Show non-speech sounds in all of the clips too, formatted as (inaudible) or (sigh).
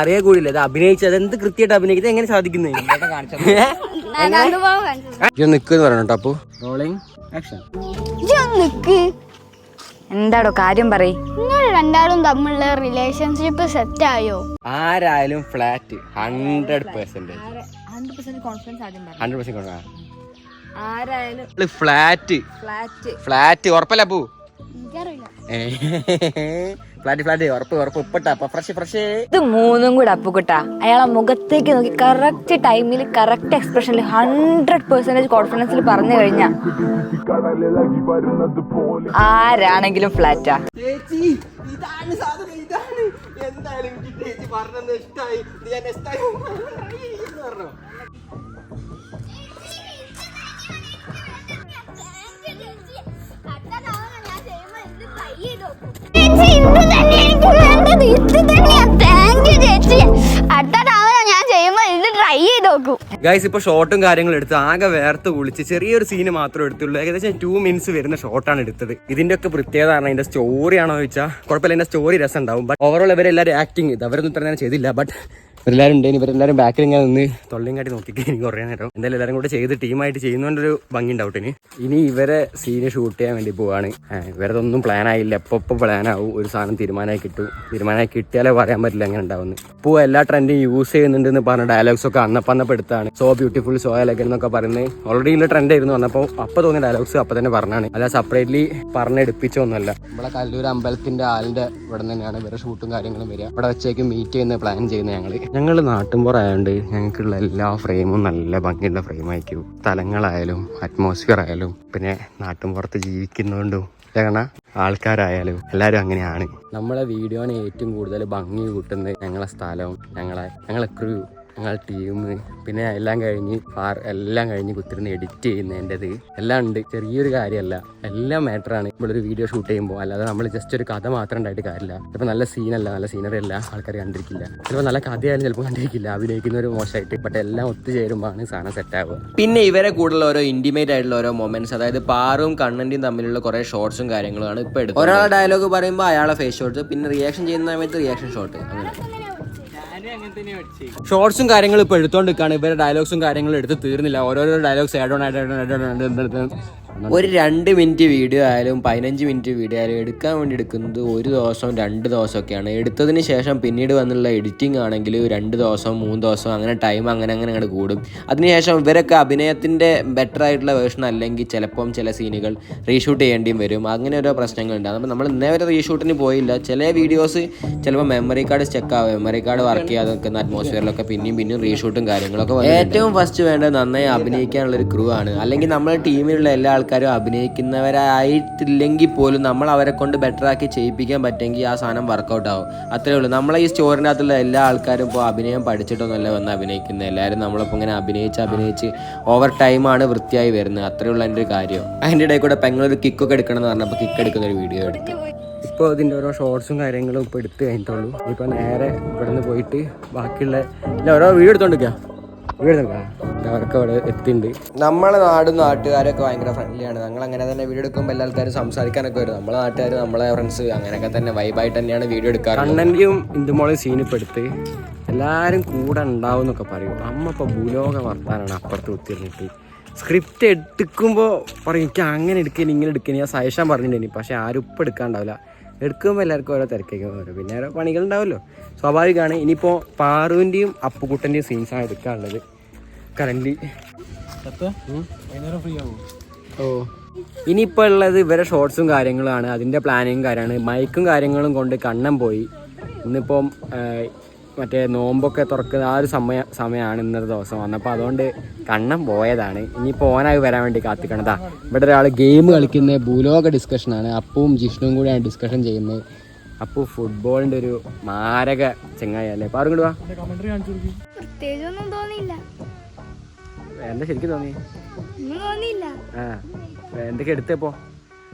അറിയാ കൂടില്ല ഇത് അഭിനയിച്ചത് എന്ത് കൃത്യമായിട്ട് അഭിനയിക്കുന്നത്? എങ്ങനെ സാധിക്കുന്നത്? നിൽക്കുന്നു പറയണം അപ്പു. റോളിംഗ് ആക്ഷൻ നിക്ക്. എന്താടോ കാര്യം പറയ്? നിങ്ങൾ രണ്ടാളും തമ്മിലുള്ള റിലേഷൻഷിപ്പ് സെറ്റ് ആയോ? ആരായാലും ഫ്ലാറ്റ് ഹൺഡ്രഡ് പെർസെന്റ് ആരായാലും ഫ്ലാറ്റ് ഫ്ലാറ്റ് ഫ്ലാറ്റ് ഉറപ്പല്ല പൂ എനിക്കറിയില്ല. Flat flat. ഉറപ്പ് ഉറപ്പ്. ഉപ്പട്ട. Fresh fresh. ഇത് മൂന്നും കൂടെ അപ്പുക്കുട്ട. അയാളെ മുഖത്തേക്ക് നോക്കി കറക്റ്റ് ടൈമിൽ കറക്റ്റ് എക്സ്പ്രഷനിൽ ഹൺഡ്രഡ് പെർസെന്റേജ് കോൺഫിഡൻസിൽ പറഞ്ഞു കഴിഞ്ഞാ ആരാണെങ്കിലും ഫ്ലാറ്റാ ചേച്ചി ഇതാണ് സാധനം ഇതാണ്. എന്തായാലും എനിക്ക് ചേച്ചി പറഞ്ഞത് ഇഷ്ടമായി ഇത് ഞാൻ പറഞ്ഞു. ഗൈസ് ഇപ്പൊ ഷോട്ടും കാര്യങ്ങളും എടുത്ത് ആകെ വേർത്ത് കുളിച്ച് ചെറിയൊരു സീന് മാത്രമേ എടുത്തുള്ളൂ. ഏകദേശം ടു മിനിറ്റ്സ് വരുന്ന ഷോട്ടാണ് എടുത്തത്. ഇതിന്റെ ഒക്കെ പ്രത്യേകത കാരണം ഇതിന്റെ സ്റ്റോറി ആണോ ചോദിച്ചാൽ കുഴപ്പമില്ല. ഇതിന്റെ സ്റ്റോറി രസം ഉണ്ടാവും ബട്ട് ഓവറോൾ ഇവരെല്ലാവരും ആക്ടിങ് ഇത്. അവരൊന്നും ഇത്ര ചെയ്തില്ല. ബട്ട് ഇവരെല്ലാവരും ഉണ്ട്. ഇവരെല്ലാവരും ബാക്കിൽ ഇങ്ങനെ നിന്ന് തൊള്ളിയും കാട്ടി നോക്കിയിട്ട് എനിക്ക് കുറേ നേരം. എന്തായാലും എല്ലാവരും കൂടെ ചെയ്ത് ടീമായിട്ട് ചെയ്യുന്നതുകൊണ്ടൊരു ഭംഗി ഉണ്ടാവും ഇനി. ഇനി ഇവരെ സീന് ഷൂട്ട് ചെയ്യാൻ വേണ്ടി പോവാണ്. ഇവരതൊന്നും പ്ലാൻ ആയില്ല. എപ്പോൾ ഇപ്പോൾ പ്ലാൻ ആവും? ഒരു സാധനം തീരുമാനമായി കിട്ടും. തീരുമാനമായി കിട്ടിയാലേ പറയാൻ പറ്റില്ല എങ്ങനെ ഉണ്ടാവുന്നു ഇപ്പോൾ എല്ലാ ട്രെൻഡും യൂസ് ചെയ്യുന്നുണ്ടെന്ന് പറഞ്ഞ ഡയലോഗ്സ് ഒക്കെ അന്നപ്പം അന്നപ്പം സോ ബ്യൂട്ടിഫുൾ സോ എലഗൻ എന്നൊക്കെ പറയുന്നത്. ഓൾറെഡി ഉള്ള ട്രെൻഡ് ആയിരുന്നു. വന്നപ്പോൾ അപ്പോൾ തോന്നിയ ഡയലോഗ്സ് അപ്പം തന്നെ പറഞ്ഞാണ്. അല്ല സെപ്പറേറ്റ്ലി പറഞ്ഞെടുപ്പിച്ചൊന്നുമല്ല നമ്മളെ കല്ലൂർ അമ്പലത്തിന്റെ ആളിന്റെ ഇവിടെ തന്നെയാണ് ഇവരുടെ ഷൂട്ടും കാര്യങ്ങളും വരിക. ഇവിടെ വെച്ചേക്ക് മീറ്റ് ചെയ്യുന്ന പ്ലാൻ ചെയ്യുന്നത് ഞങ്ങൾ ഞങ്ങൾ നാട്ടുമ്പുറമായതുകൊണ്ട് ഞങ്ങൾക്കുള്ള എല്ലാ ഫ്രെയിമും നല്ല ഭംഗിയുള്ള ഫ്രെയിം ആയിരിക്കും സ്ഥലങ്ങളായാലും അറ്റ്മോസ്ഫിയർ ആയാലും പിന്നെ നാട്ടുമ്പുറത്ത് ജീവിക്കുന്നതുകൊണ്ടും കാരണം ആൾക്കാരായാലും എല്ലാവരും അങ്ങനെയാണ്. നമ്മളെ വീഡിയോനെ ഏറ്റവും കൂടുതൽ ഭംഗി കൂട്ടുന്നത് ഞങ്ങളെ സ്ഥലവും ഞങ്ങളെ ഞങ്ങളെ ക്രൂ ഞങ്ങളെ ടീം പിന്നെ എല്ലാം കഴിഞ്ഞ് ഫാർ എല്ലാം കഴിഞ്ഞ് കുത്തിരുന്ന് എഡിറ്റ് ചെയ്യുന്നതിന്റെത്. എല്ലാം ഉണ്ട്. ചെറിയൊരു കാര്യമല്ല. എല്ലാം മാറ്ററാണ് നമ്മളൊരു വീഡിയോ ഷൂട്ട് ചെയ്യുമ്പോൾ അല്ലാതെ നമ്മൾ ജസ്റ്റ് ഒരു കഥ മാത്രം ഉണ്ടായിട്ട് കാര്യമില്ല. ചിലപ്പോൾ നല്ല സീനല്ല നല്ല സീനറി അല്ല. ആൾക്കാർ കണ്ടിരിക്കില്ല. ചിലപ്പോൾ നല്ല കഥയായാലും ചിലപ്പോൾ കണ്ടിരിക്കില്ല. അഭിനയിക്കുന്ന ഒരു മോശമായിട്ട്. ബട്ട് എല്ലാം ഒത്തുചേരുമ്പോഴാണ് സാധനം സെറ്റ് ആവുക. പിന്നെ ഇവരെ കൂടുതൽ ഓരോ ഇന്റിമേറ്റ് ആയിട്ടുള്ള ഓരോ മൊമെന്റ്സ് അതായത് പാറും കണ്ണന്റെയും തമ്മിലുള്ള കുറെ ഷോർട്സും കാര്യങ്ങളാണ് ഇപ്പോൾ എടുക്കുന്നത്. ഒരാളെ ഡയലോഗ് പറയുമ്പോൾ അയാളെ ഫേസ് ഷോർട്ട് പിന്നെ റിയാക്ഷൻ ചെയ്യുന്ന സമയത്ത് റിയാക്ഷൻ ഷോട്ട് അങ്ങനെ. ഷോർട്സും കാര്യങ്ങളും ഇപ്പൊ എടുത്തോണ്ടിരിക്കാണ്. ഇവരുടെ ഡയലോഗ്സും കാര്യങ്ങളും എടുത്ത് തീർന്നില്ല. ഓരോരോ ഡയലോഗ്സ് ആഡ് ഓൺ ആഡ് ഒരു രണ്ട് മിനിറ്റ് വീഡിയോ ആയാലും പതിനഞ്ച് മിനിറ്റ് വീഡിയോ ആയാലും എടുക്കാൻ വേണ്ടി എടുക്കുന്നത് ഒരു ദിവസം രണ്ട് ദിവസമൊക്കെയാണ്. എടുത്തതിന് ശേഷം പിന്നീട് വന്നുള്ള എഡിറ്റിംഗ് ആണെങ്കിൽ രണ്ട് ദിവസം മൂന്ന് ദിവസം അങ്ങനെ ടൈം അങ്ങനെ അങ്ങനെ അങ്ങോട്ട് കൂടും. അതിനുശേഷം ഇവരൊക്കെ അഭിനയത്തിന്റെ ബെറ്റർ ആയിട്ടുള്ള വേർഷൻ അല്ലെങ്കിൽ ചിലപ്പം ചില സീനുകൾ റീഷൂട്ട് ചെയ്യേണ്ടിയും വരും. അങ്ങനെ ഓരോ പ്രശ്നങ്ങളുണ്ട്. അപ്പോൾ നമ്മൾ ഇന്നേ വരെ റീഷൂട്ടിന് പോയില്ല. ചില വീഡിയോസ് ചിലപ്പോൾ മെമ്മറി കാർഡ് ചെക്ക് ആവും. മെമ്മറി കാർഡ് വർക്ക് ചെയ്യാതെ നിൽക്കുന്ന അറ്റ്മോസ്ഫിയറിലൊക്കെ പിന്നെയും പിന്നെയും റീഷൂട്ടും കാര്യങ്ങളൊക്കെ. ഏറ്റവും ഫസ്റ്റ് വേണ്ടത് നന്നായി അഭിനയിക്കാനുള്ള ഒരു ക്രൂ ആണ്. അല്ലെങ്കിൽ നമ്മുടെ ടീമിലുള്ള എല്ലാ ആൾക്കാരും അഭിനയിക്കുന്നവരായിട്ടില്ലെങ്കിൽ പോലും നമ്മൾ അവരെ കൊണ്ട് ബെറ്ററാക്കി ചെയ്യിപ്പിക്കാൻ പറ്റുമെങ്കിൽ ആ സാധനം വർക്കൗട്ട് ആവും. അത്രേ ഉള്ളൂ. നമ്മളെ ഈ സ്റ്റോറിന്റെ അകത്തുള്ള എല്ലാ ആൾക്കാരും ഇപ്പോൾ അഭിനയം പഠിച്ചിട്ടൊന്നുമല്ല വന്ന് അഭിനയിക്കുന്നത് എല്ലാവരും നമ്മളിപ്പോൾ ഇങ്ങനെ അഭിനയിച്ച് അഭിനയിച്ച് ഓവർ ടൈമാണ് വൃത്തിയായി വരുന്നത്. അത്രേ ഉള്ളൂ എന്റെ ഒരു കാര്യം. അതിന്റെ ഇടയിൽ കൂടെ പെങ്ങളൊരു കിക്കൊക്കെ എടുക്കണം എന്ന് പറഞ്ഞപ്പോൾ കിക്ക് എടുക്കുന്ന ഒരു വീഡിയോ എടുത്തു. ഇപ്പോൾ ഇതിന്റെ ഓരോ ഷോർട്സും കാര്യങ്ങളും ഇപ്പോൾ എടുത്ത് കഴിഞ്ഞിട്ടുള്ളൂ. ഇപ്പോൾ നേരെ ഇവിടുന്ന് പോയിട്ട് ബാക്കിയുള്ള ഓരോ വീഡിയോ എടുത്തോണ്ടിരിക്കുക അവരൊക്കെ അവിടെ എത്തിയിട്ടുണ്ട് നമ്മളെ നാടും നാട്ടുകാരൊക്കെ ഭയങ്കര ഫ്രണ്ട്ലിയാണ് ഞങ്ങൾ അങ്ങനെ തന്നെ വീഡിയോ എടുക്കുമ്പോൾ എല്ലാ ആൾക്കാരും സംസാരിക്കാനൊക്കെ വരും. നമ്മളെ നാട്ടുകാർ നമ്മളെ ഫ്രണ്ട്സ് അങ്ങനെയൊക്കെ തന്നെ വൈബായിട്ട് തന്നെയാണ് വീഡിയോ എടുക്കാറ്. കണ്ണന്റെയും സീനിപ്പെടുത്ത് സീനിപ്പോൾ എല്ലാവരും കൂടെ ഉണ്ടാവും എന്നൊക്കെ പറയും. അമ്മ ഇപ്പോൾ ഭൂലോക വർത്താനാണ് അപ്പുറത്ത് കുത്തിയിരുന്നിട്ട്. സ്ക്രിപ്റ്റ് എടുക്കുമ്പോൾ പറയും എനിക്ക് അങ്ങനെ എടുക്കാൻ ഇങ്ങനെ എടുക്കാൻ ഞാൻ സജഷൻ പറഞ്ഞിട്ടുണ്ടെങ്കിൽ പക്ഷേ ആരും ഇപ്പം എടുക്കാണ്ടാവില്ല. എടുക്കുമ്പോൾ എല്ലാവർക്കും ഓരോ തിരക്കൊക്കെ വരും. പിന്നെ ഓരോ പണികളുണ്ടാവുമല്ലോ സ്വാഭാവികമാണ്. ഇനിയിപ്പോൾ പാറുവിന്റെയും അപ്പുകുട്ടന്റെയും സീൻസാണ് എടുക്കാനുള്ളത്. കറന്റ് ഓ. ഇനിയിപ്പോൾ ഉള്ളത് ഇവരെ ഷോർട്സും കാര്യങ്ങളുമാണ് അതിന്റെ പ്ലാനിങ്ങും കാര്യമാണ്. മൈക്കും കാര്യങ്ങളും കൊണ്ട് കണ്ണം പോയി. ഇന്നിപ്പം മറ്റേ നോമ്പൊക്കെ തുറക്കുന്ന ആ ഒരു സമയ സമയമാണ് ഇന്നത്തെ ദിവസം വന്നപ്പോൾ അതുകൊണ്ട് കണ്ണം പോയതാണ്. ഇനി പോകാനായി വരാൻ വേണ്ടി കാത്തിക്കണതാ ഇവിടെ ഒരാൾ ഗെയിം കളിക്കുന്ന ഭൂലോക ഡിസ്കഷനാണ് അപ്പവും ജിഷ്ണുവും കൂടിയാണ് ഡിസ്കഷൻ ചെയ്യുന്നത്. അപ്പോൾ ഫുട്ബോളിന്റെ ഒരു മാരക ചെങ്ങായി അല്ലേ അപ്പോൾ ആരും വാ. പ്രത്യേകിച്ചൊന്നും തോന്നിയില്ല. എന്താ ശരിക്കും തോന്നി തോന്നിയില്ല. ആ എന്തൊക്കെ എടുത്തപ്പോ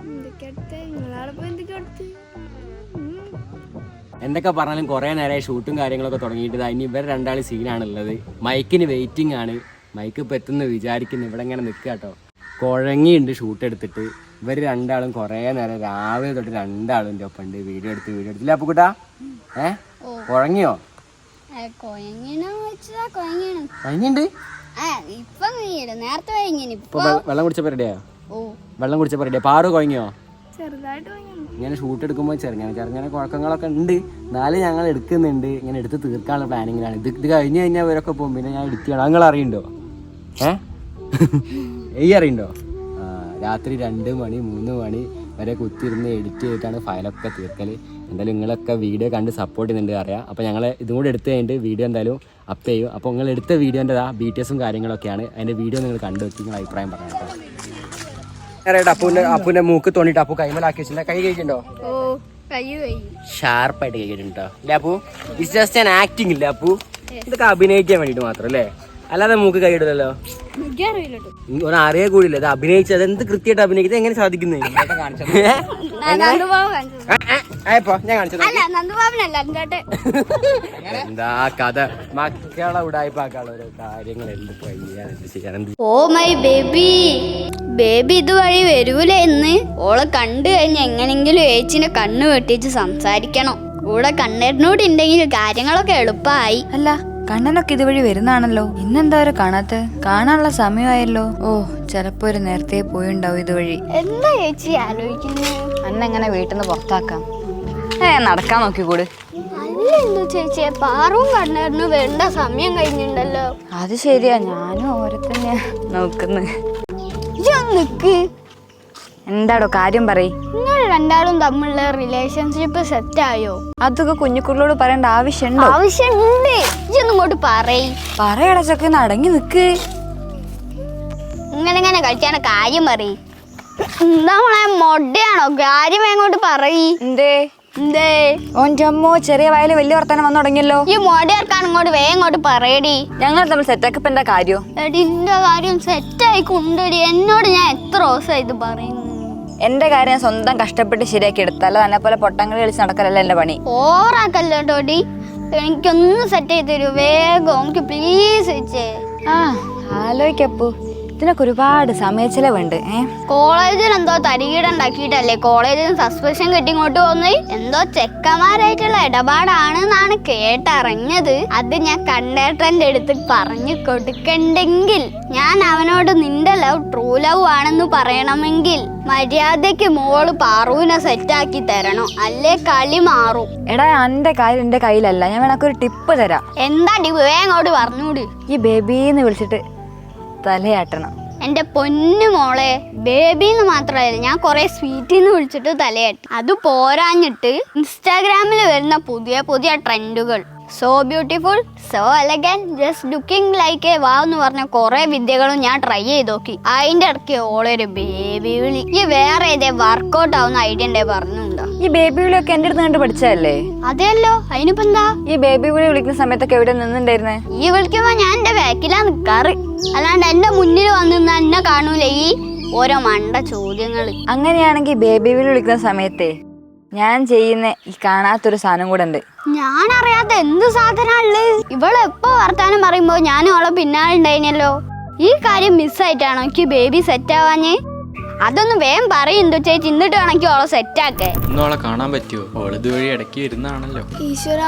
എന്തൊക്കെ അടുത്ത് നിങ്ങളവിടെ പോയി എന്തൊക്കെ എന്തൊക്കെ പറഞ്ഞാലും കുറേ നേരമായി ഷൂട്ടും കാര്യങ്ങളൊക്കെ തുടങ്ങിയിട്ട് ഇനി ഇവർ രണ്ടാൾ സീനാണുള്ളത്. മൈക്കിന് വെയിറ്റിംഗ് ആണ്. മൈക്ക് ഇപ്പം എത്തുന്നു വിചാരിക്കുന്നു. ഇവിടെ ഇങ്ങനെ നിൽക്കുക കേട്ടോ. കുഴങ്ങിയുണ്ട് ഷൂട്ട് എടുത്തിട്ട്. ഇവർ രണ്ടാളും കുറേ നേരം രാവിലെ തൊട്ട് രണ്ടാളും എന്റെ ഒപ്പം ഉണ്ട്. വീഡിയോ എടുത്ത് വീഡിയോ എടുത്തില്ല അപ്പുക്കുട്ടാ? ഏ? കുഴങ്ങിയോ? വെള്ളം കുടിച്ചപ്പോ റെഡിയായോ ഓ. വെള്ളം കുടിച്ചപ്പോ റെഡിയാ പാറു കുഴങ്ങിയോ? ചെറുതായിട്ട് ഇങ്ങനെ ഷൂട്ട് എടുക്കുമ്പോൾ ചെറുങ്ങനെ ചെറുങ്ങനെ കുഴക്കങ്ങളൊക്കെ ഉണ്ട്. എന്നാലും ഞങ്ങൾ എടുക്കുന്നുണ്ട്. ഇങ്ങനെ എടുത്ത് തീർക്കാനുള്ള പ്ലാനിങ്ങിലാണ് ഇത് ഇത് കഴിഞ്ഞ് കഴിഞ്ഞാൽ ഇവരൊക്കെ പോകും. പിന്നെ ഞാൻ ചെയ്യണം നിങ്ങൾ അറിയണ്ടോ? ഏ? (laughs) ഈ അറിയണ്ടോ? രാത്രി രണ്ട് മണി മൂന്ന് മണി വരെ കുത്തിയിരുന്ന് എഡിറ്റ് ചെയ്തിട്ടാണ് ഫയലൊക്കെ തീർക്കൽ എന്തായാലും നിങ്ങളൊക്കെ വീഡിയോ കണ്ട് സപ്പോർട്ട് ചെയ്യുന്നുണ്ട് അറിയാം. അപ്പോൾ ഞങ്ങൾ ഇതും കൂടെ എടുത്ത് കഴിഞ്ഞിട്ട് വീഡിയോ എന്തായാലും അപ്പ് ചെയ്യും. അപ്പോൾ നിങ്ങൾ എടുത്ത വീഡിയോന്റെ ആ ബി ടി എസും കാര്യങ്ങളൊക്കെയാണ്. അതിന്റെ വീഡിയോ നിങ്ങൾ കണ്ടു വെച്ച് നിങ്ങൾ അഭിപ്രായം പറയാം കേട്ടോ അപ്പൂന്റെ അപ്പൂന്റെ മൂക്ക് തോണ്ടിട്ട് അപ്പു കൈമലാക്കി വെച്ചില്ല കൈ കഴിക്കണ്ടോ ഷാർപ്പായിട്ട് കഴിക്കുന്നുണ്ടോ അല്ലേ Appu. It's just an acting ഇല്ല അപ്പു. ഇതൊക്കെ അഭിനയിക്കാൻ വേണ്ടിട്ട് മാത്രം അല്ലേ? അല്ലാതെ മൂക്ക് കൈയിടലല്ലോ അറിയ കൂടില്ല ഇത് അഭിനയിച്ചത് എന്ത് കൃത്യമായിട്ട് അഭിനയിക്കുന്നത്? എങ്ങനെ സാധിക്കുന്നത് എന്താട്ടെ എന്താ കഥ? മക്കളെ ഉടായ്പാക്കാനുള്ള കാര്യങ്ങൾ എന്ത് ചെയ്യാൻ ഓ മൈ ബേബി. ബേബി ഇതുവഴി വരൂല എന്ന്. ഓളെ കണ്ടു കഴിഞ്ഞ എങ്ങനെങ്കിലും ഏച്ചിനെ കണ്ണു വെട്ടിച്ച് സംസാരിക്കണം. കൂടെ കണ്ണേറിനോട് ഉണ്ടെങ്കിൽ കാര്യങ്ങളൊക്കെ എളുപ്പമായി അല്ല കണ്ണനൊക്കെ ഇതുവഴി വരുന്നാണല്ലോ. ഇന്നെന്താ ഒരു കാണാത്ത? കാണാനുള്ള സമയമായല്ലോ. ഓ ചിലപ്പോ ഒരു നേരത്തെ പോയിണ്ടാവും ഇതുവഴി. എന്താ ചേച്ചി ആലോചിക്കുന്നത് അന്നെങ്ങനെ വീട്ടിൽ നിന്ന് പുറത്താക്കാം? ഏ നടക്കാൻ നോക്കിക്കൂട്. അല്ലെന്തോ ചേച്ചിയെ പാറവും കണ്ണേറിന് വേണ്ട സമയം കഴിഞ്ഞിട്ടുണ്ടല്ലോ അത് ശരിയാ ഞാനും ഓരോ തന്നെയാ നോക്കുന്നത് നിക്ക്. എന്താടോ കാര്യം പറയ്? രണ്ടാളും തമ്മിലുള്ള റിലേഷൻഷിപ്പ് സെറ്റായോ അതൊക്കെ കുഞ്ഞുക്കുള്ളോട് പറയേണ്ട ആവശ്യമുണ്ടോ? ആവശ്യമുണ്ട്. ഇങ്ങോട്ട് പറയ്. പറയട ചക്ക അടങ്ങി നിക്ക്. ഇങ്ങനെ ഇങ്ങനെ കളിച്ചാണ് കാര്യം പറയ്. നമ്മളെ മോളെ കാര്യം എങ്ങോട്ട് പറയ്? എന്തേ? എന്തേ? ചെറിയ വയൽ വലിയ വർത്തമാനം വന്നു തുടങ്ങിയല്ലോ. ഈ മൊഡയാർക്കാണ് ഇങ്ങോട്ട് വേഗം ഇങ്ങോട്ട് പറയടി. ഞങ്ങൾ തമ്മിൽ സെറ്റാക്കി ഇപ്പൊ എന്താ കാര്യം? എടി ഇന്റെ കാര്യം സെറ്റായി കൊണ്ടടി എന്നോട് ഞാൻ എത്ര ദിവസമായി ഇത് പറയുന്നു എന്റെ കാര്യം സ്വന്തം കഷ്ടപ്പെട്ട് ശരിയാക്കി എടുത്തല്ല തന്നെ പോലെ പൊട്ടങ്ങൾ കളിച്ച് നടക്കലല്ല എന്റെ പണി? ഓറാക്കല്ലോ ടോടി എനിക്കൊന്ന് സെറ്റ് ചെയ്ത് തരൂ. വേഗം. എനിക്ക് പ്ലീസ് വെച്ചേ ആ ആലോചിക്കപ്പു ഇതിനൊക്കെ ഒരുപാട് സമയ ചെലവുണ്ട് കോളേജിൽ എന്തോ തരികിട ഉണ്ടാക്കിയിട്ടല്ലേ? കോളേജിൽ സസ്പെൻഷൻ കിട്ടി ഇങ്ങോട്ട് പോകുന്നത് എന്തോ ചെക്കന്മാരായിട്ടുള്ള ഇടപാടാണ് എന്നാണ് കേട്ടറിഞ്ഞത്. അത് ഞാൻ കണ്ടേട്ടന്റെ അടുത്ത് പറഞ്ഞു കൊടുക്കണ്ടെങ്കിൽ ഞാൻ അവനോട് നിന്റെ ലവ് ട്രൂ ലവ് ആണെന്ന് പറയണമെങ്കിൽ മര്യാദയ്ക്ക് മോൾ പാറുവിനെ സെറ്റാക്കി തരണം. അല്ലേ കളി മാറും. എടാ എന്റെ കാര്യം എന്റെ കയ്യിലല്ല. ഞാൻ വേണക്ക് ഒരു ടിപ്പ് തരാം. എന്താ ടിപ്പ് അങ്ങോട്ട് പറഞ്ഞൂടി? ഈ ബേബീന്ന് വിളിച്ചിട്ട് തലയാട്ടണം. എന്റെ പൊന്നു മോളെ ബേബിന്ന് മാത്രമല്ല ഞാൻ കുറെ സ്വീറ്റിന്ന് വിളിച്ചിട്ട് തലയാട്ടി. അത് പോരാഞ്ഞിട്ട് ഇൻസ്റ്റാഗ്രാമിൽ വരുന്ന പുതിയ പുതിയ ട്രെൻഡുകൾ. So beautiful so elegant just looking like a വാ എന്ന് പറഞ്ഞ കുറെ വിദ്യകളും ഞാൻ ട്രൈ ചെയ്ത് നോക്കി. അതിന്റെ ഇടയ്ക്ക് ഓളൊരു ബേബി വിളി. ഈ വേറെ ഏതേ വർക്കൗട്ട് ആവുന്ന ഐഡിയ ഉണ്ടേ പറഞ്ഞുണ്ടോ ഈ ബേബി വിളിയൊക്കെ എന്റെ അടുത്ത് കണ്ട് പഠിച്ചതല്ലേ? അതെയല്ലോ. അതിനിപ്പോ എന്താ? ഈ ബേബി വിളി വിളിക്കുന്ന സമയത്തൊക്കെ എവിടെ നിന്നുണ്ടായിരുന്നേ? ഈ വിളിക്കുമ്പോ ഞാൻ എന്റെ ബാക്കിലാ നിക്കാറ്. അല്ലാണ്ട് എന്റെ മുന്നിൽ വന്നിരുന്ന എന്നെ കാണൂല ഈ ഓരോ മണ്ട ചോദ്യങ്ങൾ. അങ്ങനെയാണെങ്കിൽ ബേബി വിളി വിളിക്കുന്ന സമയത്തെ ഞാൻ ചെയ്യുന്ന ഈ കാണാത്തൊരു സാധനം കൂടെ ഉണ്ട്. ഞാൻ അറിയാത്ത എന്ത് സാധനമുള്ള ഇവൾ എപ്പോ വർത്താനം പറയുമ്പോ ഞാനും അവളെ പിന്നാലെ ഉണ്ടായിരുന്നല്ലോ ഈ കാര്യം മിസ്സായിട്ടാണോ എനിക്ക് ബേബി സെറ്റ് ആവാഞ്ഞ്. അതൊന്ന് വേഗം പറയുന്നു ചേച്ചി. ഇന്നിട്ട് വേണമെങ്കിൽ ഓളെ സെറ്റ് ആക്കേ. ഇന്നോളെ കാണാൻ പറ്റുമോ ഓൾ ഇതുവഴി ഇടയ്ക്ക് വരുന്നതാണല്ലോ ഈശ്വര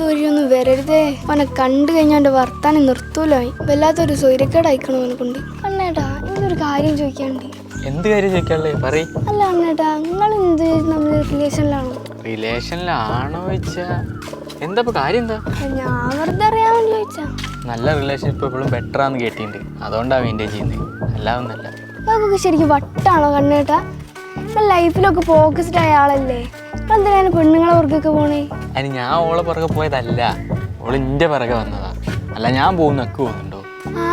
ദൂരി ഒന്നും വരരുതേ. അവനെ കണ്ടു കഴിഞ്ഞാണ്ട് വർത്താനം നിർത്തൂലായി വല്ലാത്തൊരു സ്വൈരക്കേടായിക്കണം അവനെ കൊണ്ട്. അണ്ണേട്ടാ ഇതൊരു കാര്യം ചോദിക്കാണ്ട് എന്ത് കാര്യം ചോദിക്കാനുള്ളത് പറയ്. അല്ല അണ്ണേട്ടാ നിങ്ങൾ എന്ത് നമ്മൾ റിലേഷനിലാണോ റിലേഷനിലാണോ വെച്ചാ എന്താ ഇപ്പൊ കാര്യം എന്താ? ഞാൻ വെറുതെ അറിയാൻ വേണ്ടി ചോദിച്ചാ നല്ല റിലേഷൻ ഇപ്പൊ എപ്പോഴും ബെറ്റർ ആന്ന് കേട്ടിട്ടുണ്ട് അതുകൊണ്ടാണ് മെയിന്റെയിൻ ചെയ്യുന്നത് അല്ലാതൊന്നല്ല അതൊക്കെ ശരിക്കും വട്ടാണോ കണ്ണേട്ടാ? ലൈഫിലൊക്കെ ഫോക്കസ്ഡ് ആയ ആളല്ലേ? എന്തിനാണ് പെണ്ണുങ്ങളെ പുറകൊക്കെ പോണേ? അതിന് ഞാൻ ഓളെ പുറകെ പോയതല്ല. ഓൾ ഇന്റെ പിറകെ വന്നതാ. അല്ല ഞാൻ പോകുന്നൊക്കെ പോകുന്നുണ്ടോ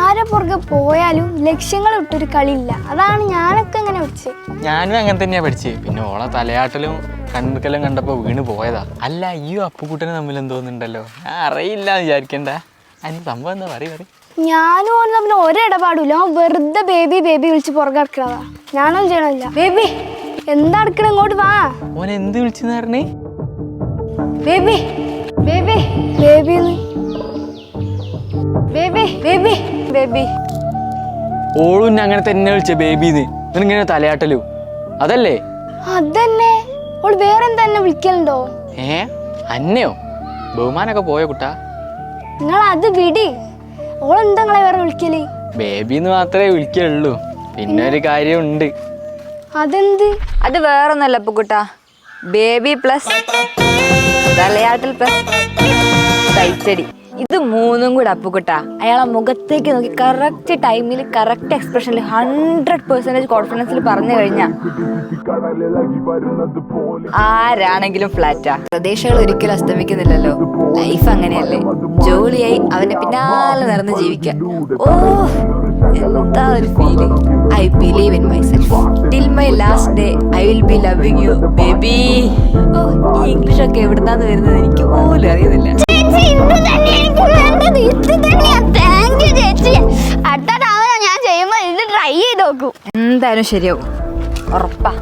ആരെ പുറകെ പോയാലും ലക്ഷ്യങ്ങൾ വിട്ടൊരു കളിയില്ല. അതാണ് ഞാനൊക്കെ ഇങ്ങനെ പഠിച്ചത് ഞാനും അങ്ങനെ തന്നെയാ പഠിച്ചത് പിന്നെ ഓളെ തലയാട്ടലും കണ്ണുക്കെല്ലാം കണ്ടപ്പോ വീണ് പോയതാ. അല്ല ഈ അപ്പുക്കുട്ടനും തമ്മിൽ എന്തോന്നുണ്ടല്ലോ? ഞാൻ അറിയില്ല വിചാരിക്കണ്ട. അതിന് സംഭവം എന്താ? പറയും പറയും. ഞാനും ഓനും തമ്മിൽ ഒരിടപാടില്ല അവൻ വെറുതെ ബേബി ബേബി വിളിച്ച് പുറകെ അടക്കണതാ ഞാനൊന്നും ചെയ്യണമില്ല ബേബി എന്താ എടുക്കണ ഇങ്ങോട്ട് വാ. ഓൻ എന്ത് വിളിച്ചു പറഞ്ഞേ? Baby baby baby baby baby baby. ഓളും അങ്ങനെ തന്നെ വിളിച്ച ബേബിന്ന് ഇങ്ങനെ തലയാട്ടലു. അതല്ലേ? അതന്നെ. ഓൾ വേറെ എന്താ എന്നെ വിളിക്കലുണ്ടോ? ഏ? അന്നെയോ? ബഹുമാനൊക്കെ പോയോ കുട്ടാ? നിങ്ങൾ അത് വിടി. ഓളെന്താ നിങ്ങളെ വേറെ വിളിക്കൽ? ബേബിന്ന് മാത്രമേ വിളിക്കുള്ളൂ. പിന്നെ ഒരു കാര്യമുണ്ട്. അതെന്ത്? അത് വേറൊന്നല്ല അപ്പുക്കുട്ട. ബേബി പ്ലസ് തലയാട്ടിൽ പ്ലസ് തൈച്ചടി ഇത് മൂന്നും കൂടെ അപ്പുക്കുട്ട അയാളെ മുഖത്തേക്ക് നോക്കി കറക്റ്റ് ടൈമിൽ കറക്റ്റ് എക്സ്പ്രഷനിൽ ഹൺഡ്രഡ് പെർസെന്റേജ് കോൺഫിഡൻസിൽ പറഞ്ഞു കഴിഞ്ഞാൽ ആരാണെങ്കിലും ഫ്ലാറ്റാ പ്രദേശങ്ങൾ ഒരിക്കലും അസ്തമിക്കുന്നില്ലല്ലോ. ലൈഫ് അങ്ങനെയല്ലേ. ജോലിയായി അവന്റെ പിന്നാലെ നടന്ന് ജീവിക്കാം. ഓ എന്താ ഒരു feeling I believe in myself till my last day I will be loving you baby ഓ ഈ ഇംഗ്ലീഷ് ഒക്കെ എവിടുന്നാന്ന് വരുന്നത് എനിക്ക് പോലും അറിയുന്നില്ല. നോക്കൂ എന്തായാലും ശരിയാവും. ഉറപ്പാ.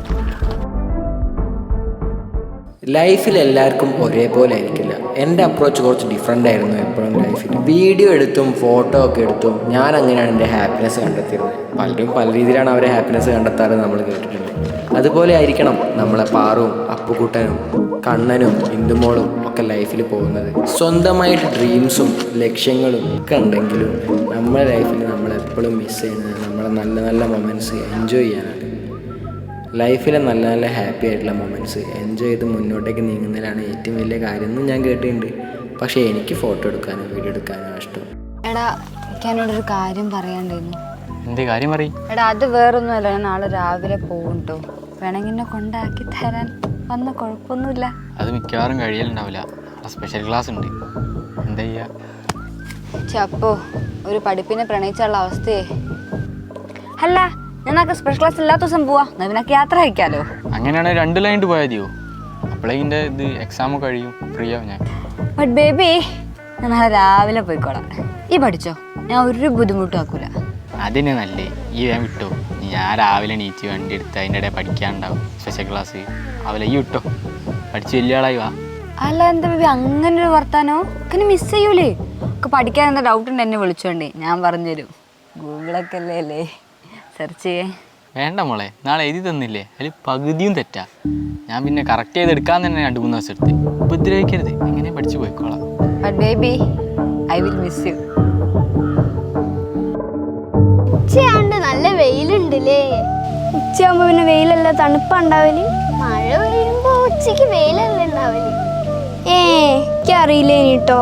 ലൈഫിൽ എല്ലാവർക്കും ഒരേപോലെ ആയിരിക്കില്ല. എന്റെ അപ്രോച്ച് കുറച്ച് ഡിഫറെന്റ് ആയിരുന്നു എപ്പോഴും ലൈഫിൽ. വീഡിയോ എടുത്തും ഫോട്ടോ ഒക്കെ എടുത്തും ഞാൻ അങ്ങനെയാണ് എന്റെ ഹാപ്പിനെസ് കണ്ടെത്തിയിരുന്നത്. പലരും പല രീതിയിലാണ് അവരെ ഹാപ്പിനെസ് കണ്ടെത്താറ് നമ്മൾ കേട്ടിട്ടുണ്ട്. അതുപോലെ ആയിരിക്കണം നമ്മളെ പാറും അപ്പുക്കുട്ടനും കണ്ണനും ഇന്ദുമോളും ഒക്കെ ലൈഫിൽ പോകുന്നത്. സ്വന്തമായിട്ട് ഡ്രീംസും ലക്ഷ്യങ്ങളും ഒക്കെ ഉണ്ടെങ്കിലും നമ്മുടെ ലൈഫിൽ നമ്മൾ എപ്പോഴും മിസ് ചെയ്യുന്നത് നമ്മളെ നല്ല നല്ല മൊമെന്റ്സ് എൻജോയ് ചെയ്യാനാണ്. ലൈഫിലെ നല്ല നല്ല ഹാപ്പി ആയിട്ടുള്ള മൊമെന്റ്സ് എൻജോയ് ചെയ്ത് മുന്നോട്ടേക്ക് നീങ്ങുന്നതിലാണ് ഏറ്റവും വലിയ കാര്യം എന്നും ഞാൻ കേട്ടിട്ടുണ്ട്. പക്ഷേ എനിക്ക് ഫോട്ടോ എടുക്കാനോ വീഡിയോ എടുക്കാനോ ഇഷ്ടം. എടാ എനിക്ക് എന്നോടൊരു കാര്യം പറയാണ്ടായിരുന്നു എന്ത് കാര്യം പറയും? എടാ അത് വേറൊന്നുമല്ല ഞാൻ നാളെ രാവിലെ പോകും കേട്ടോ വേണമെങ്കിൽ എന്നെ കൊണ്ടാക്കി തരാൻ. വന്ന കുഴപ്പമൊന്നുമില്ല അത് മിക്കവാറും കഴിയലുണ്ടാവില്ല. സ്പെഷ്യൽ ക്ലാസ് ഉണ്ട്. എന്താ ചെയ്യാ? ചപ്പോ ഒരു പഠിപ്പിനെ പ്രണയിച്ചുള്ള അവസ്ഥയെ. അല്ല ഞങ്ങൾക്ക് സ്പെഷ്യൽ ക്ലാസ് ഇല്ലാത്ത ദിവസം പോവാ. നവിനൊക്കെ യാത്ര അയക്കാലോ. അങ്ങനെയാണെങ്കിൽ രണ്ട് ലൈൻ പോയാൽ മതിയോ? അപ്പോഴേക്കിന്റെ ഇത് എക്സാം കഴിയും. ഫ്രീ ആവും ഞാൻ. ബട്ട് ബേബി ഞാൻ നാളെ രാവിലെ പോയിക്കോളാം. ഈ പഠിച്ചോ? ഞാൻ ഒരു ബുദ്ധിമുട്ടും ആക്കൂല. അതിനെ നല്ലേ. ഈ ഞാൻ വിട്ടോ. ഞാൻ രാവിലെ നീറ്റ് വണ്ടി എടുത്ത് അതിന്റെ ഇടയിൽ പഠിക്കാനുണ്ടാവും സ്പെഷ്യൽ ക്ലാസ് അവലെ ഈ വിട്ടോ പഠിച്ച് വലിയ ആളായി വാ. അല്ല എന്താ ബേബി അങ്ങനെ ഒരു വർത്താനോ? ഒക്കെ മിസ് ചെയ്യൂലേ? ഒക്കെ പഠിക്കാൻ എന്താ ഡൗട്ട് ഉണ്ട് എന്നെ വിളിച്ചോണ്ടേ? ഞാൻ പറഞ്ഞുതരും. ഗൂഗിളൊക്കെ അല്ലേ അല്ലേ? സെർച്ച് ചെയ്യേ. വേണ്ട മോളെ നാളെ എഴുതി തന്നില്ലേ? അതിൽ പകുതിയും തെറ്റാ. ഞാൻ പിന്നെ കറക്റ്റ് ചെയ്ത് എടുക്കാൻ തന്നെ രണ്ട് മൂന്ന് ദിവസം എടുത്ത്. ഉപദ്രവിക്കരുത്. ഇങ്ങനെ പഠിച്ചു പോയിക്കോളാം. But baby I will miss you ഉച്ചയാണ്ട് നല്ല വെയിലുണ്ടല്ലേ ഉച്ചയാകുമ്പോ പിന്നെ വെയിലല്ല? തണുപ്പുണ്ടാവൽ മഴ പെയ്യുമ്പോ ഉച്ചയ്ക്ക് വെയിലല്ലേ ഉണ്ടാവൽ? ഏ എനിക്കറിയില്ലേനി കേട്ടോ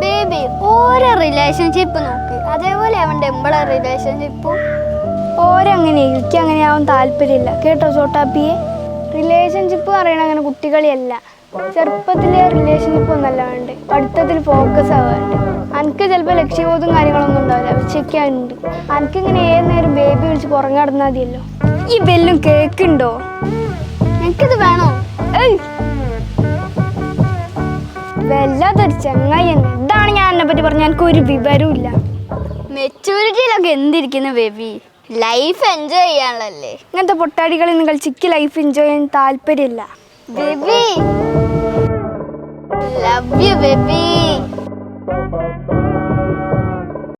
ബേബി ഓരോ റിലേഷൻഷിപ്പ് നോക്ക്. അതേപോലെ അവന്റെ എമ്പളെ റിലേഷൻഷിപ്പും ഓരങ്ങനെ എനിക്ക് അങ്ങനെ ആവാൻ താല്പര്യമില്ല. കേട്ടോ ചോട്ടാപ്പിയെ റിലേഷൻഷിപ്പ് പറയണ അങ്ങനെ കുട്ടികളിയല്ല. ചെറുപ്പത്തിലെ റിലേഷൻഷിപ്പ് ഒന്നല്ല വേണ്ടേ പഠിത്തത്തിൽ ഫോക്കസ് ആവാണ്ട് എനിക്ക് ചിലപ്പോൾ ലക്ഷ്യബോധം കാര്യങ്ങളൊന്നും ഉണ്ടാവില്ല. ഉച്ചയ്ക്കുണ്ട് എനിക്കിങ്ങനെ ഏത് നേരം ബേബി വിളിച്ച് നടന്നാൽ മതിയല്ലോ? ഈ ബെല്ലും കേക്കുണ്ടോ? എനിക്കിത് വേണോ? ഏയ്! വല്ലാത്തൊരു ചങ്ങായി തന്നെ. ഇതാണ് ഞാൻ എന്നെ പറ്റി പറഞ്ഞ എനിക്ക് ഒരു വിവരവും ഇല്ല മെച്ചൂരിറ്റിയിലൊക്കെ എന്തിരിക്കുന്നു ബേബി? ലൈഫ് എൻജോയ് ചെയ്യാനുള്ളല്ലേ ഇങ്ങനത്തെ പൊട്ടാടികളിൽ നിങ്ങൾ ചിക്ക് ലൈഫ് എൻജോയ് ചെയ്യാൻ താല്പര്യമില്ല. ബേബി! Love you baby